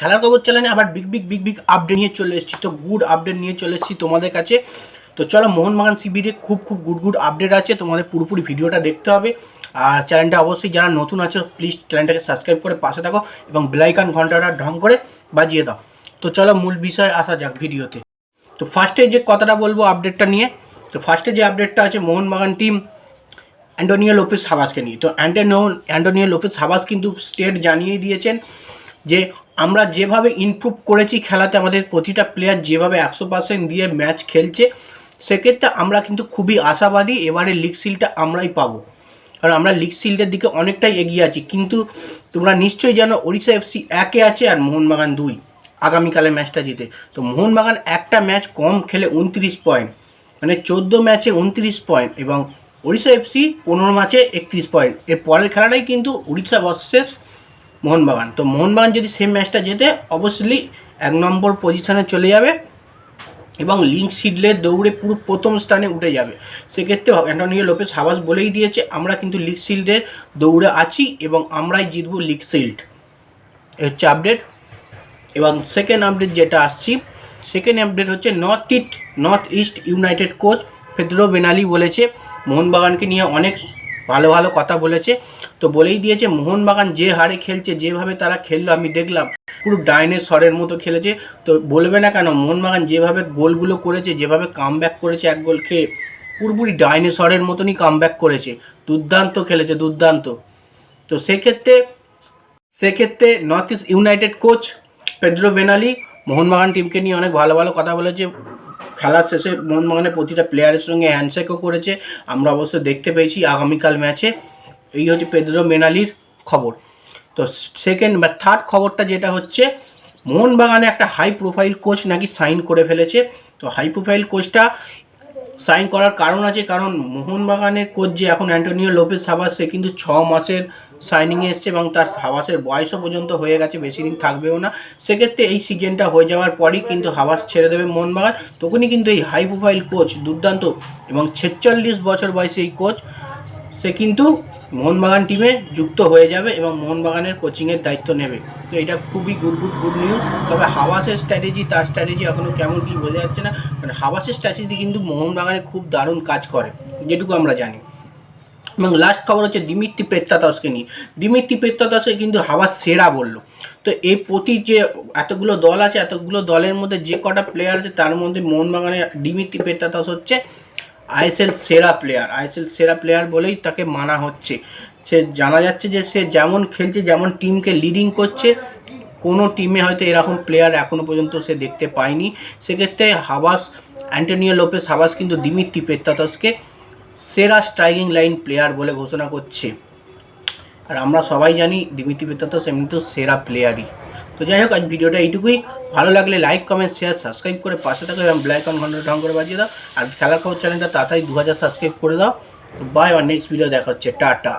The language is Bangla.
খেলার খবর চ্যানেলে আবার big big big big update নিয়ে চলে এসেছি। তো গুড আপডেট নিয়ে চলে এসেছি তোমাদের কাছে। তো চলো মোহনবাগান শিবিরে খুব খুব গুড গুড আপডেট আছে। তোমাদের পুরোপুরি ভিডিওটা দেখতে হবে। আর চ্যানেলটা অবশ্যই যারা নতুন আছো প্লিজ চ্যানেলটাকে সাবস্ক্রাইব করে পাশে থাকো এবং বেলাইকান ঘন্টাটা ঢং করে বাজিয়ে দাও। তো চলো মূল বিষয় আসা যাক ভিডিওতে। তো ফার্স্টে যে কথাটা বলব আপডেটটা নিয়ে, তো ফার্স্টে যে আপডেটটা আছে মোহনবাগান টিম অ্যান্টোনিও লোপেস হাবাসকে নিয়ে। তো অ্যান্টোনিও অ্যান্টোনিও লোপেস হাবাস কিন্তু স্টেট জানিয়ে দিয়েছেন যে আমরা যেভাবে ইমপ্রুভ করেছি খেলাতে, আমাদের প্রতিটা প্লেয়ার যেভাবে একশো পার্সেন্ট দিয়ে ম্যাচ খেলছে, সেক্ষেত্রে আমরা কিন্তু খুবই আশাবাদী এবারে লিগ সিলটা আমরাই পাবো। কারণ আমরা লিগ সিল্ডের দিকে অনেকটাই এগিয়ে আছি। কিন্তু তোমরা নিশ্চয়ই জানো, ওড়িশা এফসি একে আছে আর মোহনবাগান দুই আগামীকালে ম্যাচটা জিতে। তো মোহনবাগান একটা ম্যাচ কম খেলে উনত্রিশ পয়েন্ট মানে চোদ্দ ম্যাচে উনত্রিশ পয়েন্ট এবং ওড়িশা এফসি পনেরো ম্যাচে একত্রিশ পয়েন্ট এর পরের খেলাটাই কিন্তু উড়িষ্যা ভার্সেস মোহনবাগান। তো মোহনবাগান যদি সেম ম্যাচটা জেতে অবশ্যই এক নম্বর পজিশনে চলে যাবে এবং লিঙ্ক সিডলের দৌড়ে পুরো প্রথম স্থানে উঠে যাবে। সেক্ষেত্রে অ্যান্টনিও লোপেস হাবাস বলেই দিয়েছে, আমরা কিন্তু লিগ শিল্ডের দৌড়ে আছি এবং আমরাই জিতবো লিগ শিল্ড হচ্ছে আপডেট এবং সেকেন্ড আপডেট যেটা আসছি সেকেন্ড আপডেট হচ্ছে north east north east united coach Pedro Benali বলেছে, মোহনবাগানকে নিয়ে অনেক ভালো ভালো কথা বলেছে। তো বলেই দিয়েছে, মোহনবাগান যে হারে খেলছে, যেভাবে তারা খেললো, আমি দেখলাম পুরো ডাইনোসরের মতো খেলেছে। তো বলবে না কেন, মোহনবাগান যেভাবে গোলগুলো করেছে, যেভাবে কাম করেছে এক গোল খেয়ে, পুরোপুরি ডাইনোসরের মতনই কাম করেছে। দুর্দান্ত খেলেছে, দুর্দান্ত। তো সেক্ষেত্রে সেক্ষেত্রে north east united coach Pedro Benali, Mohun Bagan টিমকে নিয়ে অনেক ভালো ভালো কথা বলেছে। খেলার শেষে মোহনবাগানের প্রতিটা প্লেয়ারের সঙ্গে হ্যান্ডশেকও করেছে। আমরা অবশ্য দেখতে পেয়েছি আগামীকাল ম্যাচে এই হচ্ছে পেদ্রো মেনালির খবর। তো সেকেন্ড বা থার্ড খবরটা যেটা হচ্ছে, মোহনবাগানে একটা হাই প্রোফাইল কোচ নাকি সাইন করে ফেলেছে। তো হাই প্রোফাইল কোচটা সাইন করার কারণ আছে, কারণ মোহনবাগানের কোচ যে এখন অ্যান্টোনিও লোপেস হাবাস সে কিন্তু ছ মাসের সাইনিংয়ে এসছে এবং তার হাবাসের বয়সও পর্যন্ত হয়ে গেছে, বেশি দিন থাকবেও না। সেক্ষেত্রে এই সিজনটা হয়ে যাওয়ার পরই কিন্তু হাবাস ছেড়ে দেবে মোহনবাগান। তখনই কিন্তু এই হাই প্রোফাইল কোচ দুর্দান্ত এবং ছেচল্লিশ বছর বয়সে এই কোচ, সে কিন্তু মোহনবাগান টিমে যুক্ত হয়ে যাবে এবং মোহনবাগানের কোচিংয়ের দায়িত্ব নেবে। তো এটা খুবই গুড গুড গুড নিউজ তবে হাওয়াসের স্ট্র্যাটেজি তার স্ট্র্যাটেজি এখনও কেমন কি বোঝা যাচ্ছে না। কারণ হাওয়াসের স্ট্র্যাটেজি কিন্তু মোহনবাগানে খুব দারুণ কাজ করে, যেটুকু আমরা জানি। এবং লাস্ট খবর হচ্ছে দিমিত্রি পেত্তাতসকে নিয়ে। দিমিত্রি পেত্তাতসকে কিন্তু হাওয়ার সেরা বলল। তো এই প্রতি যে এতগুলো দল আছে, এতগুলো দলের মধ্যে যে কটা প্লেয়ার আছে, তার মধ্যে মোহনবাগানের দিমিত্রি পেত্তাতস হচ্ছে আইএসএল সেরা প্লেয়ার আইএসএল সেরা প্লেয়ার বলেই তাকে মানা হচ্ছে। সে জানা যাচ্ছে যে সে যেমন খেলছে, যেমন টিমকে লিডিং করছে, কোনো টিমে হয়তো এরকম প্লেয়ার এখনও পর্যন্ত সে দেখতে পায়নি। সেক্ষেত্রে হাবাস, অ্যান্টোনিও লোপেস হাবাস কিন্তু দিমিত্রি পেত্তাতসকে সেরা স্ট্রাইকিং লাইন প্লেয়ার বলে ঘোষণা করছে। আর আমরা সবাই জানি দিমিতি বেতা তো সেমনি তো সেরা প্লেয়ারই। তো যাই হোক, আজ ভিডিওটা এইটুকুই। ভালো লাগলে লাইক কমেন্ট শেয়ার সাবস্ক্রাইব করে পাশে থাকো এবং ব্ল্যাক অন ঘণ্টা ঢং করে বাজিয়ে দাও। আর খেলার খবর চ্যানেলটা তাড়াতাড়ি দু হাজার সাবস্ক্রাইব করে দাও। তো বাই আর নেক্সট ভিডিও দেখা হচ্ছে। টাটা।